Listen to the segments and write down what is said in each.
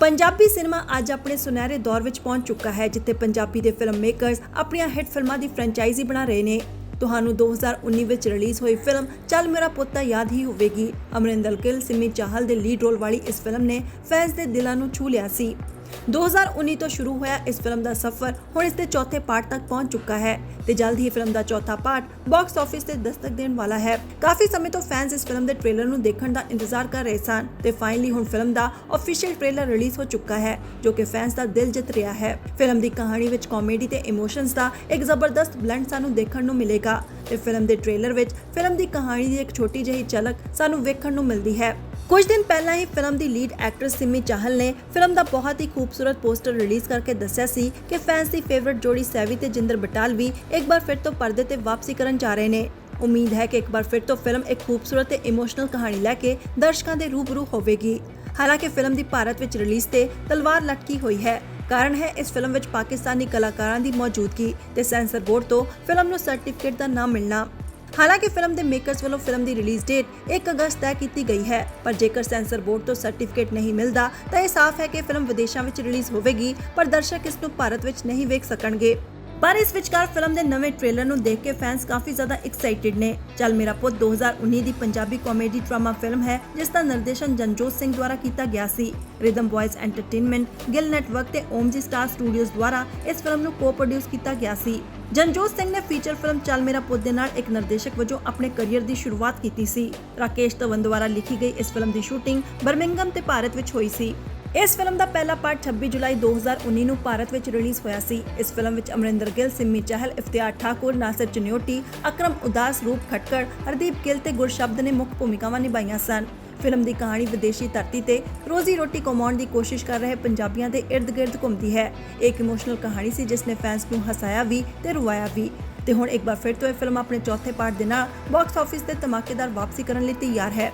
Punjabi cinema ਅੱਜ ਆਪਣੇ ਸੁਨਹਿਰੇ ਦੌਰ ਵਿੱਚ ਪਹੁੰਚ ਚੁੱਕਾ ਹੈ, ਜਿੱਥੇ ਪੰਜਾਬੀ ਦੇ ਫਿਲਮ ਮੇਕਰਸ ਆਪਣੀਆਂ ਹਿੱਟ ਫਿਲਮਾਂ ਦੀ ਫਰੈਂਚਾਈਜ਼ੀ ਬਣਾ ਰਹੇ ਨੇ। ਤੁਹਾਨੂੰ 2019 ਵਿੱਚ ਰਿਲੀਜ਼ ਹੋਈ ਫਿਲਮ ਚੱਲ ਮੇਰਾ ਪੁੱਤ ਯਾਦ ਹੀ ਹੋਵੇਗੀ। ਅਮਰਿੰਦਰ ਗਿੱਲ, ਸਿੰਮੀ ਚਾਹਲ ਦੇ ਲੀਡ ਰੋਲ ਵਾਲੀ ਇਸ ਫਿਲਮ ਨੇ ਫੈਨਸ ਦੇ ਦਿਲਾਂ ਨੂੰ ਛੂ ਲਿਆ ਸੀ। 2019 ਤੋਂ ਸ਼ੁਰੂ ਹੋਇਆ ਇਸ ਫਿਲਮ ਦਾ ਸਫ਼ਰ, ਹੁਣ ਇਸ ਦੇ ਚੌਥੇ ਪਾਰਟ ਤੱਕ ਪਹੁੰਚ ਚੁੱਕਾ ਹੈ ਤੇ ਜਲਦ ਹੀ ਫਿਲਮ ਦਾ ਚੌਥਾ ਪਾਰਟ ਬਾਕਸ ਆਫਿਸ ਤੇ ਦਸਤਕ ਦੇਣ ਵਾਲਾ ਹੈ। ਕਾਫੀ ਸਮੇਂ ਤੋਂ ਫੈਨਸ ਇਸ ਫਿਲਮ ਦੇ ਟ੍ਰੇਲਰ ਨੂੰ ਦੇਖਣ ਦਾ ਇੰਤਜ਼ਾਰ ਕਰ ਰਹੇ ਸਨ ਤੇ ਫਾਈਨਲੀ ਹੁਣ ਫਿਲਮ ਦਾ ਅਫੀਸ਼ੀਅਲ ਟ੍ਰੇਲਰ ਰਿਲੀਜ਼ ਹੋ ਚੁੱਕਾ ਹੈ, ਜੋ ਕਿ ਫੈਨਸ ਦਾ ਦਿਲ ਜਿੱਤ ਰਿਹਾ ਹੈ। ਫਿਲਮ ਦੀ ਕਹਾਣੀ ਵਿੱਚ ਕਾਮੇਡੀ ਤੇ ਇਮੋਸ਼ਨਸ ਦਾ ਇੱਕ ਜ਼ਬਰਦਸਤ ਬਲੈਂਡ ਸਾਨੂੰ ਦੇਖਣ ਨੂੰ ਮਿਲੇਗਾ ਤੇ ਫਿਲਮ ਦੇ ਟ੍ਰੇਲਰ ਵਿੱਚ ਫਿਲਮ ਦੀ ਕਹਾਣੀ ਦੀ ਇੱਕ ਛੋਟੀ ਜਿਹੀ ਝਲਕ ਸਾਨੂੰ ਵੇਖਣ ਨੂੰ ਮਿਲਦੀ ਹੈ। ਕੁਝ ਦਿਨ ਪਹਿਲਾਂ ਹੀ ਫਿਲਮ ਦੀ ਲੀਡ ਐਕਟਰਸ ਸਿਮੀ ਚਾਹਲ ਨੇ ਫਿਲਮ ਦਾ ਬਹੁਤ ਹੀ ਖੂਬਸੂਰਤ ਪੋਸਟਰ ਰਿਲੀਜ਼ ਕਰਕੇ ਦੱਸਿਆ ਸੀ ਕਿ ਫੈਨਸ ਦੀ ਫੇਵਰਿਟ ਜੋੜੀ ਸੈਵੀ ਤੇ ਜਿੰਦਰ ਬਟਾਲਵੀ ਇੱਕ ਵਾਰ ਫਿਰ ਤੋਂ ਪਰਦੇ ਤੇ ਵਾਪਸੀ ਕਰਨ ਜਾ ਰਹੇ ਨੇ। ਉਮੀਦ ਹੈ ਕਿ ਇੱਕ ਵਾਰ ਫਿਰ ਤੋਂ ਫਿਲਮ ਇੱਕ ਖੂਬਸੂਰਤ ਤੇ ਇਮੋਸ਼ਨਲ ਕਹਾਣੀ ਲੈ ਕੇ ਦਰਸ਼ਕਾਂ ਦੇ ਰੂਬਰੂ ਹੋਵੇਗੀ। ਹਾਲਾਂਕਿ ਫਿਲਮ ਦੀ ਭਾਰਤ ਵਿੱਚ ਰਿਲੀਜ਼ ਤੇ ਤਲਵਾਰ ਲਟਕੀ ਹੋਈ ਹੈ। ਕਾਰਨ ਹੈ ਇਸ ਫਿਲਮ ਵਿੱਚ ਪਾਕਿਸਤਾਨੀ ਕਲਾਕਾਰਾਂ ਦੀ ਮੌਜੂਦਗੀ ਤੇ ਸੈਂਸਰ ਬੋਰਡ ਤੋਂ ਫਿਲਮ ਨੂੰ ਸਰਟੀਫਿਕੇਟ ਦਾ ਨਾ ਮਿਲਣਾ। ਹਾਲਾਂਕਿ ਫਿਲਮ ਦੇ ਮੇਕਰਸ ਵੱਲੋਂ ਫਿਲਮ ਦੀ ਰਿਲੀਜ਼ ਡੇਟ 1 ਅਗਸਤ ਤੈਅ ਕੀਤੀ ਗਈ ਹੈ, ਪਰ ਜੇਕਰ ਸੈਂਸਰ ਬੋਰਡ ਤੋਂ ਸਰਟੀਫਿਕੇਟ ਨਹੀਂ ਮਿਲਦਾ, ਤਾਂ ਇਹ ਸਾਫ਼ ਹੈ ਕਿ ਫਿਲਮ ਵਿਦੇਸ਼ਾਂ ਵਿੱਚ ਰਿਲੀਜ਼ ਹੋਵੇਗੀ, ਪਰ ਦਰਸ਼ਕ ਇਸ ਨੂੰ ਭਾਰਤ ਵਿੱਚ ਨਹੀਂ ਵੇਖ ਸਕਣਗੇ। ਪਰ ਇਸ ਵਿਚਕਾਰ ਫਿਲਮ ਦੇ ਨਵੇਂ ਟ੍ਰੇਲਰ ਨੂੰ ਦੇਖ ਕੇ ਫੈਨਸ ਕਾਫੀ ਜ਼ਿਆਦਾ ਐਕਸਾਈਟਿਡ ਨੇ। ਚੱਲ ਮੇਰਾ ਪੁੱਤ 2019 ਦੀ ਪੰਜਾਬੀ ਕਾਮੇਡੀ ਡਰਾਮਾ ਫਿਲਮ ਹੈ, ਜਿਸ ਦਾ ਨਿਰਦੇਸ਼ਨ ਜਨਜੋਤ ਸਿੰਘ ਦੁਆਰਾ ਕੀਤਾ ਗਿਆ ਸੀ। Rhythm Boyz Entertainment Gill Network ਤੇ ਓਮਜੀ ਸਟਾਰ ਸਟੂਡੀਓਜ਼ ਦੁਆਰਾ ਇਸ ਫਿਲਮ ਨੂੰ ਕੋ-ਪ੍ਰੋਡਿਊਸ ਕੀਤਾ ਗਿਆ ਸੀ। ਜਨਜੋਤ ਸਿੰਘ ਨੇ ਫੀਚਰ ਫਿਲਮ ਚੱਲ ਮੇਰਾ ਪੁੱਤ ਦੇ ਨਾਲ ਇੱਕ ਨਿਰਦੇਸ਼ਕ ਵਜੋਂ ਆਪਣੇ ਕੈਰੀਅਰ ਦੀ ਸ਼ੁਰੂਆਤ ਕੀਤੀ ਸੀ। ਰਾਕੇਸ਼ ਧਵਨ ਦੁਆਰਾ ਲਿਖੀ ਗਈ ਇਸ ਫਿਲਮ ਦੀ ਸ਼ੂਟਿੰਗ ਬਰਮਿੰਗਮ ਤੇ ਭਾਰਤ ਵਿੱਚ ਹੋਈ ਸੀ। ਇਸ ਫਿਲਮ ਦਾ ਪਹਿਲਾ ਪਾਰਟ 26 ਜੁਲਾਈ 2019 ਨੂੰ ਭਾਰਤ ਵਿੱਚ ਰਿਲੀਜ਼ ਹੋਇਆ ਸੀ। ਇਸ ਫਿਲਮ ਵਿੱਚ ਅਮਰਿੰਦਰ ਗਿੱਲ, ਸਿੰਮੀ ਚਹਿਲ ਇਫਤਿਆਰ ਠਾਕੁਰ, ਨਾਸਿਰ ਚਨਿਓਟੀ, ਅਕਰਮ ਉਦਾਸ, ਰੂਪ ਖਟਕੜ, ਹਰਦੀਪ ਗਿੱਲ ਤੇ ਗੁਰਸ਼ਬਦ ਨੇ ਮੁੱਖ ਭੂਮਿਕਾਵਾਂ ਨਿਭਾਈਆਂ ਸਨ। ਫਿਲਮ ਦੀ ਕਹਾਣੀ ਵਿਦੇਸ਼ੀ ਧਰਤੀ ਤੇ ਰੋਜ਼ੀ ਰੋਟੀ ਕਮਾਉਣ ਦੀ ਕੋਸ਼ਿਸ਼ ਕਰ ਰਹੇ ਪੰਜਾਬੀਆਂ ਦੇ ਇਰਦ-ਗਿਰਦ ਘੁੰਮਦੀ ਹੈ। ਇੱਕ ਇਮੋਸ਼ਨਲ ਕਹਾਣੀ ਸੀ ਜਿਸ ਨੇ ਫੈਨਸ ਨੂੰ ਹਸਾਇਆ ਵੀ ਤੇ ਰਵਾਇਆ ਵੀ। ਤੇ ਹੁਣ ਇੱਕ ਵਾਰ ਫਿਰ ਤੋਂ ਇਹ ਫਿਲਮ ਆਪਣੇ ਚੌਥੇ ਪਾਰਟ ਦੇ ਨਾਲ ਬਾਕਸ ਆਫਿਸ ਤੇ ਧਮਾਕੇਦਾਰ ਵਾਪਸੀ ਕਰਨ ਲਈ ਤਿਆਰ ਹੈ।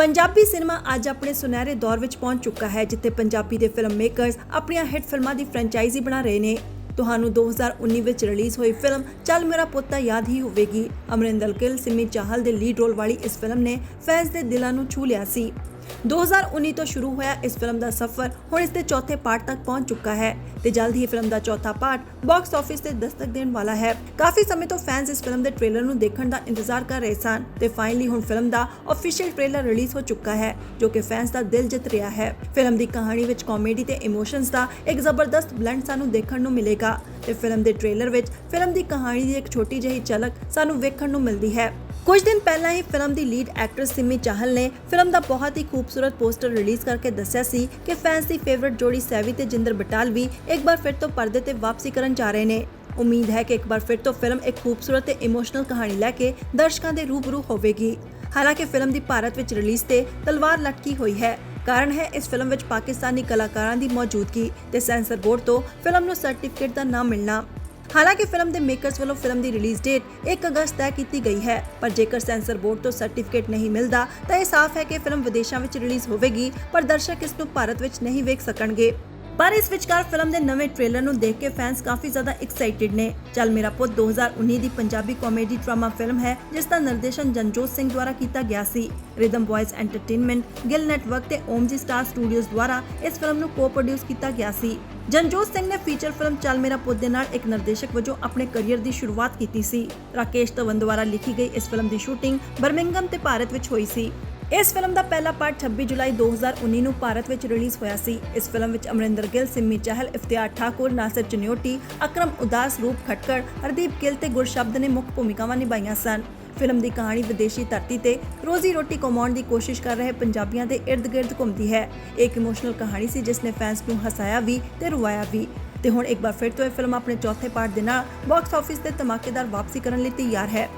ਪੰਜਾਬੀ ਸਿਨੇਮਾ ਅੱਜ ਆਪਣੇ ਸੁਨਹਿਰੇ ਦੌਰ ਵਿੱਚ ਪਹੁੰਚ ਚੁੱਕਾ ਹੈ, ਜਿੱਥੇ ਪੰਜਾਬੀ ਦੇ ਫਿਲਮ ਮੇਕਰਸ ਆਪਣੀਆਂ ਹਿੱਟ ਫਿਲਮਾਂ ਦੀ ਫਰੈਂਚਾਈਜ਼ੀ ਬਣਾ ਰਹੇ ਨੇ। ਤੁਹਾਨੂੰ 2019 ਵਿੱਚ ਰਿਲੀਜ਼ ਹੋਈ ਫਿਲਮ ਚੱਲ ਮੇਰਾ ਪੁੱਤ ਯਾਦ ਹੀ ਹੋਵੇਗੀ। ਅਮਰਿੰਦਰ ਗਿੱਲ, ਸਿਮੀ ਚਾਹਲ ਦੇ ਲੀਡ ਰੋਲ ਵਾਲੀ ਇਸ ਫਿਲਮ ਨੇ ਫੈਨਸ ਦੇ ਦਿਲਾਂ ਨੂੰ ਛੂ ਲਿਆ ਸੀ। 2019 ਤੋਂ ਸ਼ੁਰੂ ਹੋਇਆ ਇਸ ਫਿਲਮ ਦਾ ਸਫ਼ਰ, ਹੁਣ ਇਸ ਦੇ ਚੌਥੇ ਪਾਰਟ ਤੱਕ ਪਹੁੰਚ ਚੁੱਕਾ ਹੈ ਤੇ ਜਲਦ ਹੀ ਫਿਲਮ ਦਾ ਚੌਥਾ ਪਾਰਟ ਬਾਕਸ ਆਫਿਸ ਤੇ ਦਸਤਕ ਦੇਣ ਵਾਲਾ ਹੈ। ਕਾਫੀ ਸਮੇਂ ਤੋਂ ਫੈਨਸ ਇਸ ਫਿਲਮ ਦੇ ਟ੍ਰੇਲਰ ਨੂੰ ਦੇਖਣ ਦਾ ਇੰਤਜ਼ਾਰ ਕਰ ਰਹੇ ਸਨ ਤੇ ਫਾਈਨਲੀ ਹੁਣ ਫਿਲਮ ਦਾ ਅਫੀਸ਼ੀਅਲ ਟ੍ਰੇਲਰ ਰਿਲੀਜ਼ ਹੋ ਚੁੱਕਾ ਹੈ, ਜੋ ਕਿ ਫੈਨਸ ਦਾ ਦਿਲ ਜਿੱਤ ਰਿਹਾ ਹੈ। ਫਿਲਮ ਦੀ ਕਹਾਣੀ ਵਿੱਚ ਕਾਮੇਡੀ ਤੇ ਇਮੋਸ਼ਨਸ ਦਾ ਇੱਕ ਜ਼ਬਰਦਸਤ ਬਲੈਂਡ ਸਾਨੂੰ ਦੇਖਣ ਨੂੰ ਮਿਲੇਗਾ ਤੇ ਫਿਲਮ ਦੇ ਟ੍ਰੇਲਰ ਵਿੱਚ ਫਿਲਮ ਦੀ ਕਹਾਣੀ ਦੀ ਇੱਕ ਛੋਟੀ ਜਿਹੀ ਝਲਕ ਸਾਨੂੰ ਵੇਖਣ ਨੂੰ ਮਿਲਦੀ ਹੈ। ਕੁਝ ਦਿਨ ਪਹਿਲਾਂ ਹੀ ਫਿਲਮ ਦੀ ਲੀਡ ਐਕਟਰਸ ਸਿਮੀ ਚਾਹਲ ਨੇ ਫਿਲਮ ਦਾ ਬਹੁਤ ਹੀ ਖੂਬਸੂਰਤ ਪੋਸਟਰ ਰਿਲੀਜ਼ ਕਰਕੇ ਦੱਸਿਆ ਸੀ ਕਿ ਫੈਨਸ ਦੀ ਫੇਵਰਿਟ ਜੋੜੀ ਸੈਵੀ ਤੇ ਜਿੰਦਰ ਬਟਾਲਵੀ ਇੱਕ ਵਾਰ ਫਿਰ ਤੋਂ ਪਰਦੇ ਤੇ ਵਾਪਸੀ ਕਰਨ ਜਾ ਰਹੇ ਨੇ। ਉਮੀਦ ਹੈ ਕਿ ਇੱਕ ਵਾਰ ਫਿਰ ਤੋਂ ਫਿਲਮ ਇੱਕ ਖੂਬਸੂਰਤ ਤੇ ਇਮੋਸ਼ਨਲ ਕਹਾਣੀ ਲੈ ਕੇ ਦਰਸ਼ਕਾਂ ਦੇ ਰੂਬਰੂ ਹੋਵੇਗੀ। ਹਾਲਾਂਕਿ ਫਿਲਮ ਦੀ ਭਾਰਤ ਵਿੱਚ ਰਿਲੀਜ਼ ਤੇ ਤਲਵਾਰ ਲਟਕੀ ਹੋਈ ਹੈ। ਕਾਰਨ ਹੈ ਇਸ ਫਿਲਮ ਵਿੱਚ ਪਾਕਿਸਤਾਨੀ ਕਲਾਕਾਰਾਂ ਦੀ ਮੌਜੂਦਗੀ ਤੇ ਸੈਂਸਰ ਬੋਰਡ ਤੋਂ ਫਿਲਮ ਨੂੰ ਸਰਟੀਫਿਕੇਟ ਦਾ ਨਾ ਮਿਲਣਾ। ਹਾਲਾਂਕਿ ਫਿਲਮ ਦੇ ਮੇਕਰਸ ਵੱਲੋਂ ਫਿਲਮ ਦੀ ਰਿਲੀਜ਼ ਡੇਟ 1 ਅਗਸਤ ਤੈਅ ਕੀਤੀ ਗਈ ਹੈ, ਪਰ ਜੇਕਰ ਸੈਂਸਰ ਬੋਰਡ ਤੋਂ ਸਰਟੀਫਿਕੇਟ ਨਹੀਂ ਮਿਲਦਾ, ਤਾਂ ਇਹ ਸਾਫ਼ ਹੈ ਕਿ ਫਿਲਮ ਵਿਦੇਸ਼ਾਂ ਵਿੱਚ ਰਿਲੀਜ਼ ਹੋਵੇਗੀ, ਪਰ ਦਰਸ਼ਕ ਇਸ ਨੂੰ ਭਾਰਤ ਵਿੱਚ ਨਹੀਂ ਵੇਖ ਸਕਣਗੇ। ਪਰ ਇਸ ਵਿਚਕਾਰ ਫਿਲਮ ਦੇ ਨਵੇਂ ਟ੍ਰੇਲਰ ਨੂੰ ਦੇਖ ਕੇ ਫੈਨਸ ਕਾਫੀ ਜ਼ਿਆਦਾ ਐਕਸਾਈਟਿਡ ਨੇ। ਚੱਲ ਮੇਰਾ ਪੁੱਤ 2019 ਦੀ ਪੰਜਾਬੀ ਕਾਮੇਡੀ ਡਰਾਮਾ ਫਿਲਮ ਹੈ, ਜਿਸ ਦਾ ਨਿਰਦੇਸ਼ਨ ਜਨਜੋਤ ਸਿੰਘ ਦੁਆਰਾ ਕੀਤਾ ਗਿਆ ਸੀ। Rhythm Boyz Entertainment Gill Network ਤੇ ਓਮਜੀ ਸਟਾਰ ਸਟੂਡੀਓਜ਼ ਦੁਆਰਾ ਇਸ ਫਿਲਮ ਨੂੰ ਕੋ-ਪ੍ਰੋਡਿਊਸ ਕੀਤਾ ਗਿਆ ਸੀ। ਜਨਜੋਤ ਸਿੰਘ ਨੇ ਫੀਚਰ ਫਿਲਮ ਚੱਲ ਮੇਰਾ ਪੁੱਤ ਦੇ ਨਾਲ ਇੱਕ ਨਿਰਦੇਸ਼ਕ ਵਜੋਂ ਆਪਣੇ ਕੈਰੀਅਰ ਦੀ ਸ਼ੁਰੂਆਤ ਕੀਤੀ ਸੀ। ਰਾਕੇਸ਼ ਧਵਨ ਦੁਆਰਾ ਲਿਖੀ ਗਈ ਇਸ ਫਿਲਮ ਦੀ ਸ਼ੂਟਿੰਗ ਬਰਮਿੰਗਮ ਤੇ ਭਾਰਤ ਵਿੱਚ ਹੋਈ ਸੀ। ਇਸ ਫਿਲਮ ਦਾ ਪਹਿਲਾ ਪਾਰਟ 26 ਜੁਲਾਈ 2019 ਨੂੰ ਭਾਰਤ ਵਿੱਚ ਰਿਲੀਜ਼ ਹੋਇਆ ਸੀ। ਇਸ ਫਿਲਮ ਵਿੱਚ ਅਮਰਿੰਦਰ ਗਿੱਲ, ਸਿੰਮੀ ਚਹਿਲ ਇਫਤਿਆਰ ਠਾਕੁਰ, ਨਾਸਿਰ ਚਨਿਓਟੀ, ਅਕਰਮ ਉਦਾਸ, ਰੂਪ ਖਟਕੜ, ਹਰਦੀਪ ਗਿੱਲ ਤੇ ਗੁਰਸ਼ਬਦ ਨੇ ਮੁੱਖ ਭੂਮਿਕਾਵਾਂ ਨਿਭਾਈਆਂ ਸਨ। ਫਿਲਮ ਦੀ ਕਹਾਣੀ ਵਿਦੇਸ਼ੀ ਧਰਤੀ ਤੇ ਰੋਜ਼ੀ ਰੋਟੀ ਕਮਾਉਣ ਦੀ ਕੋਸ਼ਿਸ਼ ਕਰ ਰਹੇ ਪੰਜਾਬੀਆਂ ਦੇ ਇਰਦ-ਗਿਰਦ ਘੁੰਮਦੀ ਹੈ। ਇੱਕ ਇਮੋਸ਼ਨਲ ਕਹਾਣੀ ਸੀ ਜਿਸ ਨੇ ਫੈਨਸ ਨੂੰ ਹਸਾਇਆ ਵੀ ਤੇ ਰਵਾਇਆ ਵੀ। ਤੇ ਹੁਣ ਇੱਕ ਵਾਰ ਫਿਰ ਤੋਂ ਇਹ ਫਿਲਮ ਆਪਣੇ ਚੌਥੇ ਪਾਰਟ ਦੇ ਨਾਲ ਬਾਕਸ ਆਫਿਸ ਤੇ ਧਮਾਕੇਦਾਰ ਵਾਪਸੀ ਕਰਨ ਲਈ ਤਿਆਰ ਹੈ।